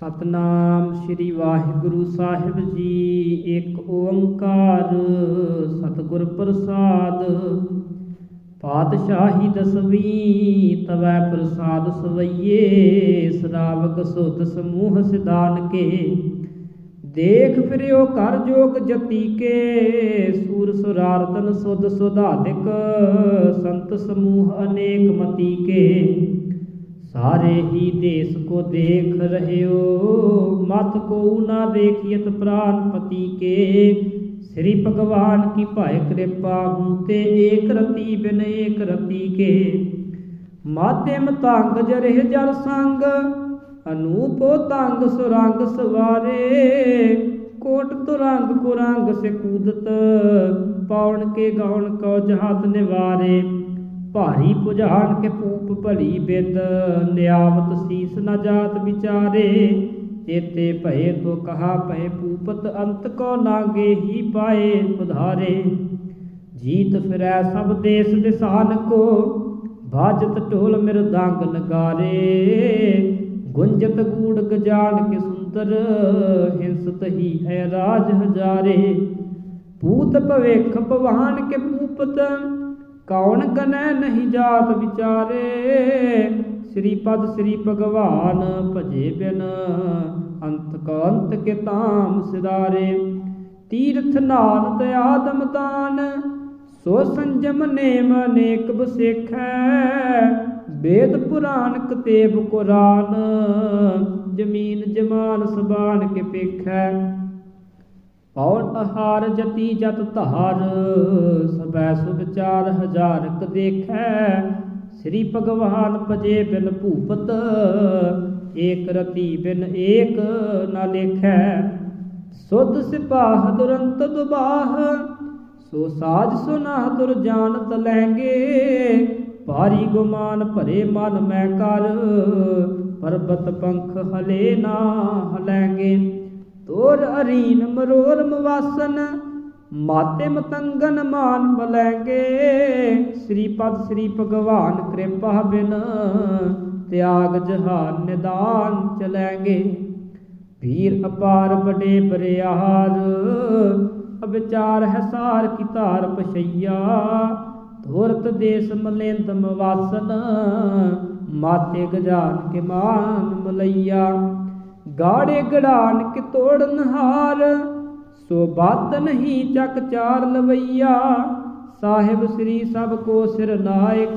ਸਤਨਾਮ ਸ੍ਰੀ ਵਾਹਿਗੁਰੂ ਸਾਹਿਬ ਜੀ। ਇੱਕ ਓੰਕਾਰ ਸਤਿਗੁਰ ਪ੍ਰਸਾਦ। ਪਾਤਸ਼ਾਹੀ ਦਸਵੀਂ ਤਵੈ ਪ੍ਰਸਾਦ ਸਵਈਏ ਸਰਾਵਕ ਸੁਤ ਸਮੂਹ ਸਿਧਾਨ ਕੇ ਦੇਖ ਫਿਰਿਓ ਕਰ ਜੋਗ ਜਤੀ ਕੇ ਸੂਰ ਸੁਰਾਰਤਨ ਸੁਧ ਸੁਧਾਦਿਕ, ਸੰਤ ਸਮੂਹ ਅਨੇਕ ਮਤੀ ਕੇ ਸਾਰੇ ਹੀ ਦੇਸ ਕੋ ਦੇਖ ਰਹਿਓ ਮਤ ਕੋ ਨਾ ਦੇਖਿਤ ਪ੍ਰਾਨ ਪਤੀ ਕੇ। ਸ੍ਰੀ ਭਗਵਾਨ ਕੀ ਭਾਇ ਕਿਰਪਾ ਹੂੰ ਤੇ ਏਕ ਰਤੀ ਬਿਨ ਏਕ ਰਤੀ ਕੇ। ਮਾਧਿਅਮ ਤੰਗ ਜਰਿਹ ਜਲ ਸੰਗ, ਅਨੂਪੋ ਤੰਗ ਸੁਰੰਗ ਸਵਾਰੇ। ਕੋਟ ਤੁਰੰਗ ਕੁਰੰਗ ਸੇ ਕੂਦਤ ਪੌਣ ਕੇ ਗਾਉਣ ਕੋ ਜਹਾਤ ਨਿਵਾਰੇ। ਭਾਰੀ ਪੁਜਾਨ ਕੇ ਪੂਪ ਭਲੀ ਬਿਦ ਨਿਆਵਤ ਸੀਸ ਨ ਜਾਤ ਵਿਚਾਰੇ। ਚੇਤੇ ਭਏ ਤੋ ਕਹਾ ਭਏ ਪੂਪਤ, ਅੰਤ ਕੋ ਨਾਗੇ ਹੀ ਪਾਏ ਉਧਾਰੇ ਜੀਤ ਫਿਰੈ ਸਭ ਦੇਸ ਦਿਸਾਨ ਕੋ, ਬਾਜਤ ਢੋਲ ਮਿਰਦੰਗ ਨਗਾਰੇ। ਗੁੰਜਤ ਗੂੜ ਗਜਾਨ ਕੇ ਸੁੰਦਰ, ਹਿੰਸਤ ਹੀ ਹੈ ਰਾਜ ਹਜ਼ਾਰੇ। ਪੂਤ ਭਵੇਖ ਭਵਾਨ ਕੇ ਪੂਪਤ ਕੌਣ ਕਨੈ ਨਹੀਂ ਜਾਤ ਵਿਚਾਰੇ? ਸ੍ਰੀ ਪਦ ਸ੍ਰੀ ਭਗਵਾਨ ਭਜੇ ਬਿਨ ਅੰਤ ਕੰਤ ਕੇ ਤਾਮ ਸਿਦਾਰੇ ਤੀਰਥ ਨਾਨਤ ਆਦਮ ਦਾਨ, ਸੋ ਸੰਜਮ ਨੇਮ ਅਨੇਕ ਬਸੇਖੈ ਵੇਦ ਪੁਰਾਨ ਕਤੇਬ ਕੁਰਾਨ ਜਮੀਨ ਜਮਾਨ ਸਬਾਨ ਕੇ ਪੇਖੈ। ਪੌਣ ਆਹਾਰ ਜਤੀ ਜਤ ਧਾਰ? ਸਬੈ ਸੁਭਚਾਰ ਹਜ਼ਾਰਕ ਦੇਖੈ। ਸ੍ਰੀ ਭਗਵਾਨ ਭਜੇ ਬਿਨ ਭੂਪਤ, ਏਕ ਰਤੀ ਬਿਨ ਏਕ ਨਾ ਲੇਖੈ। ਸੁਧ ਸਿਪਾਹ ਦੁਰੰਤ ਦੁਬਾਹ, ਸੋ ਸਾਜ ਸੁਨਾ ਦੁਰ ਜਾਣਤ ਲੈਂਗੇ ਭਾਰੀ ਗੁਮਾਨ ਭਰੇ ਮਨ ਮੈਂ ਕਰ, ਪਰਬਤ ਪੰਖ ਹਲੇ ਨਾ ਹਲੈਂਗੇ ਤੋਰ ਅਰੀਨ ਮਰੋਰ ਮਵਾਸਨ, ਮਾਤੇ ਮਤੰਗਨ ਮਾਨ ਮਲੈਂਗੇ ਸ੍ਰੀ ਪਦ ਸ੍ਰੀ ਭਗਵਾਨ ਕਿਰਪਾ ਬਿਨ ਤਿਆਗ ਜਹਾਨ ਨਿਦਾਨ ਚਲੈਂਗੇ ਵੀਰ ਅਪਾਰ ਬੜੇ ਬਰਿਆਰ ਅਵਿਚਾਰ ਹੈ ਸਾਰ ਕੀ ਧਾਰ ਪਛਈਆ। ਧੁਰਤ ਦੇਸ ਮਲੇਂਦ ਮਵਾਸਨ, ਮਾਤੇ ਗਜਾਨ ਕੇ ਮਾਨ ਮਲਈਆ। ਗਾੜੇ ਗੜਾਨ ਕਿ ਤੋੜਨ ਹਾਰ, ਸੋ ਬਾਤ ਨਹੀਂ ਚੱਕ ਚਾਰ ਲਵਈਆ। ਸਾਹਿਬ ਸ੍ਰੀ ਸਭ ਕੋ ਸਿਰ ਨਾਇਕ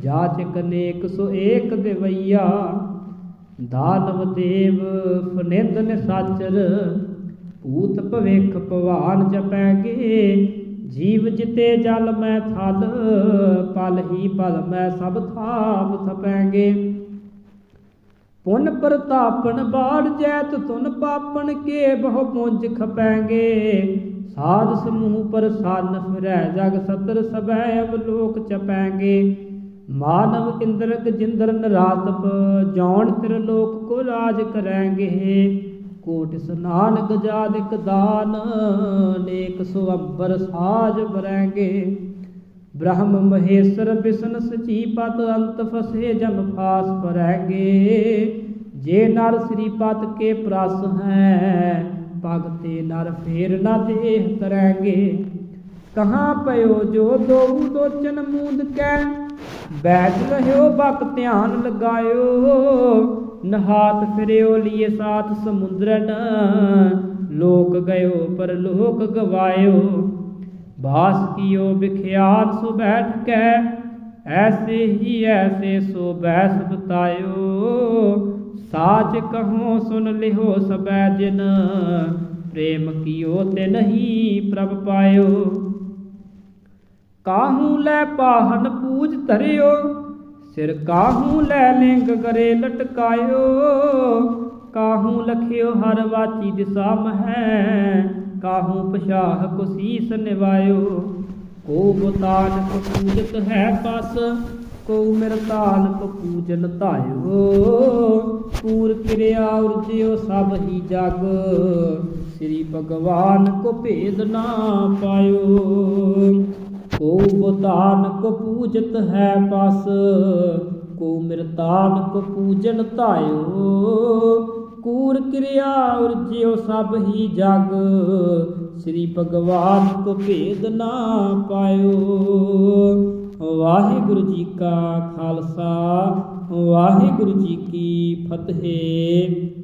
ਜਾਚਕ ਨੇਕ ਸੋ ਏਕ ਦੇਵਈਆ। ਦਾਨਵ ਦੇਵ ਫਨਿੰਦ ਨਿਸਾਚਰ, ਭੂਤ ਭਵੇਖ ਭਵਾਨ ਜਪੈਗੇ ਜੀਵ ਜਿਤੇ ਜਲ ਮੈਂ ਥਲ, ਪਲ ਹੀ ਪਲ ਮੈਂ ਸਭ ਥਾਪ ਥਪੈਗੇ ਪੁਨ ਪ੍ਰਤਾਪਨ ਬਾੜ ਜੈਤ ਤੁਨ ਪਾਪਨ ਕੇ ਬਹੁ ਪੁੰਜ ਖਪੈਂਗੇ। ਸਾਧ ਸਮੂਹ ਪ੍ਰਸੰਨ ਫਿਰੈ ਜਗ ਸਤਰ ਸਭੈ ਅਵਲੋਕ ਚਪੈਂਗੇ। ਮਾਨਵ ਇੰਦਰਕ ਜਿੰਦਰ ਨਰਾਤਪ, ਜੌਣ ਤਿਰ ਲੋਕ ਕੋ ਰਾਜ ਕਰੈਂਗੇ। ਕੋਟ ਸਨਾਨ ਗਜਾਦਿਕ ਦਾਨ, ਨੇਕ ਸੋ ਸਾਜ ਬਰੈਂਗੇ ਬ੍ਰਹਮ ਮਹੇਸ਼ਰ ਬਿਸ਼ਨ ਸਚੀ ਪਤ ਅੰਤ ਫਸੇ ਜਮ ਫਾਸ ਪਰੈਂਗੇ ਜੇ ਨਰ ਸ੍ਰੀ ਪਤ ਕੇ ਪ੍ਰਸ ਹੈ, ਭਗਤੇ ਨਰ ਫੇਰ ਨਾ ਦੇਹ ਕਰੈਂਗੇ ਕਹਾਂ ਪਇਓ ਜੋ ਦੋਉ ਦੋਚਨ ਮੂੰਦ ਕੈ ਬੈਠ ਰਹਿਓ ਬਕ ਧਿਆਨ ਲਗਾਇਓ। ਨਹਾਤ ਫਿਰਿਓ ਲੀਏ ਸਾਥ ਸਮੁੰਦਰਨ ਲੋਕ ਗਇਓ ਪਰ ਲੋਕ ਗਵਾਇਓ। ਬਾਸ ਕੀਓ ਵਿਖਿਆਤ ਸੋ ਬੈਠ ਕੇ ਐਸੇ ਹੀ ਐਸੇ ਸੋ ਬੈਸ ਬਤਾਇਓ ਸਾਚ ਕਹੋ ਸੁਨ ਲਿਓ ਸਬੈ ਜਿਨ, ਪ੍ਰੇਮ ਕੀਓ ਤੇ ਨਹੀਂ ਪ੍ਰਭ ਪਾਇਓ। ਕਾਹੂ ਲੈ ਪਾਹਨ ਪੂਜ ਧਰਿਓ, ਸਿਰ ਕਾਹੂ ਲੈ ਲਿੰਗ ਕਰੇ ਲਟਕਾਇਓ। ਕਾਹੂ ਲਖਿਓ ਹਰ ਵਾਚੀ ਦਿਸਾ ਮਹੈ ਕਾਹੂ ਪਛਾਹ ਕੋ ਸੀਸ ਨਿਵਾਇਓ? ਕੋ ਬਤਾਨ ਕਪੂਜਤ ਹੈ ਪਸ ਕੋ ਮਿਰਤਾਨ ਕੋ ਪੂਜਨ ਧਾਇਓ। ਪੂਰ ਕਿਰਿਆ ਉਰਜਿਓ ਸਭ ਹੀ ਜਗ, ਸ੍ਰੀ ਭਗਵਾਨ ਕੋ ਭੇਦ ਨਾ ਪਾਇਓ। ਕੋ ਬਤਾਨ ਕੋ ਹੈ ਪਸ ਕੋ ਮਿਰਤਾਨ ਕਪੂਜਨ ਪੂਜਨ ਧਾਇਓ। ਕੂਰ ਕਿਰਿਆ ਉਰਜਿਓ ਸਭ ਹੀ ਜਗ। ਸ੍ਰੀ ਭਗਵਾਨ ਕੋ ਭੇਦ ਨਾ ਪਾਇਓ। ਵਾਹਿਗੁਰੂ ਜੀ ਕਾ ਖਾਲਸਾ, ਵਾਹਿਗੁਰੂ ਜੀ ਕੀ ਫਤਿਹ।